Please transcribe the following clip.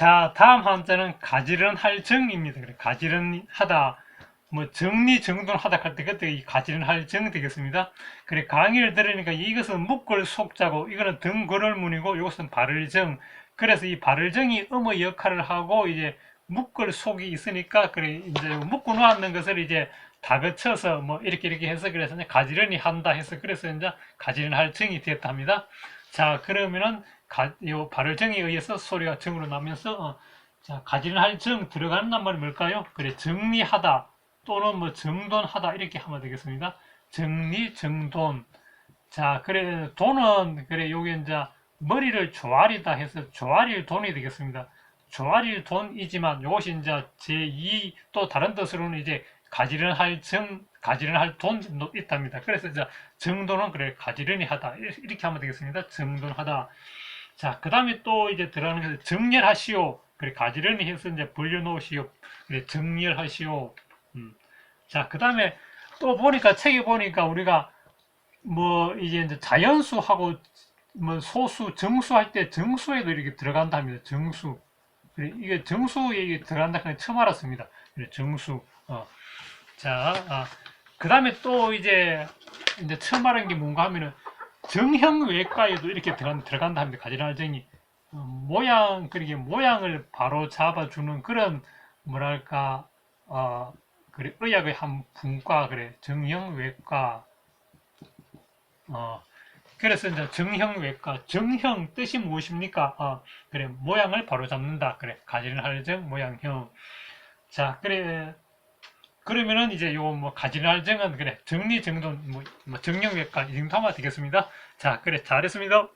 자, 다음 한자는 가지런할 정입니다. 그래, 가지런하다, 뭐 정리 정돈하다 할 때 그때 이 가지런할 정 되겠습니다. 그래, 강의를 들으니까 이것은 묶을 속자고 이거는 등골을문이고 이것은 발을 정. 그래서 이 발을 정이 음의 역할을 하고 이제 묶을 속이 있으니까 그래 이제 묶고 놓았는 것을 이제 다그쳐서 뭐 이렇게 이렇게 해서 그래서 이제 가지런히 한다 해서 그래서 이제 가지런할 정이 되었답니다. 자 그러면은 가, 요 발을정에 의해서 소리가 정으로 나면서 어, 자 가지런할 정 들어가는 낱말이 뭘까요? 그래 정리하다 또는 뭐 정돈하다 이렇게 하면 되겠습니다. 정리 정돈 자 그래 돈은 그래 요게 이제 머리를 조아리다 해서 조아릴 돈이 되겠습니다. 조아릴 돈이지만 이것이 이제 제2 또 다른 뜻으로는 이제 가지런할 정, 가지런할 돈도 있답니다. 그래서 이제 정돈은 그래 가지런히 하다 이렇게 하면 되겠습니다. 정돈하다. 자, 그 다음에 또 이제 들어가는 것은 정렬하시오. 그래 가지런히 해서 이제 벌려놓으시오. 그래 정렬하시오. 음. 자, 그 다음에 또 보니까 책에 보니까 우리가 뭐 이제 이제 자연수하고 뭐 소수, 정수 할 때 정수에도 이렇게 들어간답니다. 정수. 그래, 이게 정수에 들어간다 그냥 처음 알았습니다. 그래, 정수. 어. 자, 아, 그 다음에 또 이제, 이제 처음 알은 게 뭔가 하면은, 정형외과에도 이렇게 들어간, 들어간다 합니다. 가지런할정이. 어, 모양, 그렇게 모양을 바로 잡아주는 그런, 뭐랄까, 어, 그래, 의학의 한 분과, 그래, 정형외과. 어, 그래서 이제 정형외과, 정형 뜻이 무엇입니까? 어, 그래, 모양을 바로 잡는다. 그래, 가지런할정, 모양형. 자, 그래, 그러면은 이제 요거 뭐 가지런할정은 그래, 정리 정돈, 뭐, 뭐이 정도 하면 되겠습니다. 자, 그래, 잘했습니다.